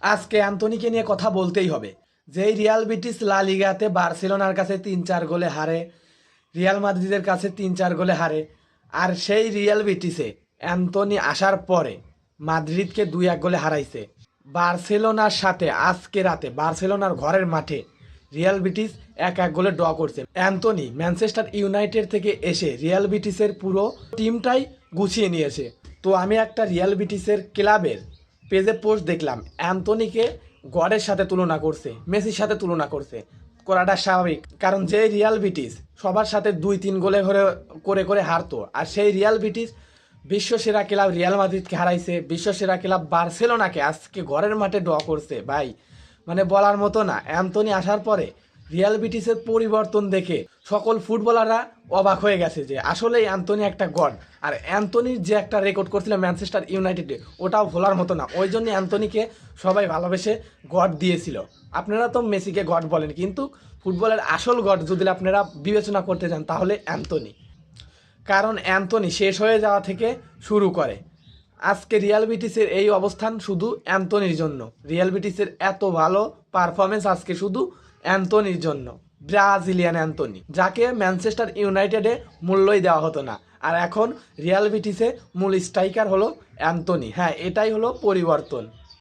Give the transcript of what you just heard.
আজকে অ্যান্থনিকে নিয়ে কথা বলতেই হবে। যেই রিয়াল বিটিস লা লিগাতে বার্সেলোনার কাছে তিন চার গোলে হারে, রিয়াল মাদ্রিদের কাছে তিন চার গোলে হারে, আর সেই রিয়াল বিটিসে অ্যান্তনি আসার পরে মাদ্রিদকে দুই এক গোলে হারাইছে। বার্সেলোনার সাথে আজকে রাতে, বার্সেলোনার ঘরের মাঠে রিয়াল বিটিস এক এক গোলে ড্র করছে। অ্যান্থনি ম্যানচেস্টার ইউনাইটেড থেকে এসে রিয়াল বিটিসের পুরো টিমটাই গুছিয়ে নিয়েছে। তো আমি একটা রিয়াল বিটিসের ক্লাবের পেজে পোস্ট দেখলাম, অ্যান্থনিকে গডের সাথে তুলনা করছে, মেসির সাথে তুলনা করছে। করাটা স্বাভাবিক, কারণ যে রিয়াল বিটিস সবার সাথে দুই তিন গোলে করে করে করে হারতো, আর সেই রিয়াল বিটিস বিশ্বসেরা ক্লাব রিয়াল মাদ্রিদকে হারাইছে, বিশ্বসেরা ক্লাব বার্সেলোনাকে আজকে ঘরের মাঠে ড্র করছে। ভাই মানে বলার মতো না, অ্যান্থনি আসার পরে রিয়াল বিটিসের পরিবর্তন দেখে সকল ফুটবলাররা অবাক হয়ে গেছে যে আসলেই অ্যান্থনি একটা গড। আর অ্যান্থনির যে একটা রেকর্ড করছিল ম্যানচেস্টার ইউনাইটেডে ওটাও ভোলার মতো না। ওই জন্য অ্যান্থনিকে সবাই ভালোবেসে গড দিয়েছিল। আপনারা তো মেসিকে গড বলেন, কিন্তু ফুটবলের আসল গড যদি আপনারা বিবেচনা করতে চান তাহলে অ্যান্থনি। কারণ অ্যান্থনি শেষ হয়ে যাওয়া থেকে শুরু করে। আজকে রিয়াল বিটিসের এই অবস্থান শুধু অ্যান্থনির জন্য। রিয়াল বিটিসের এত ভালো পারফরমেন্স আজকে শুধু অ্যান্থনির জন্য। ব্রাজিলিয়ান অ্যান্থনি, যাকে ম্যানচেস্টার ইউনাইটেডে মূল্যই দেওয়া হতো না। আর এখন রিয়াল বিটিসে মূল স্ট্রাইকার হলো অ্যান্থনি। হ্যাঁ এটাই হলো পরিবর্তন।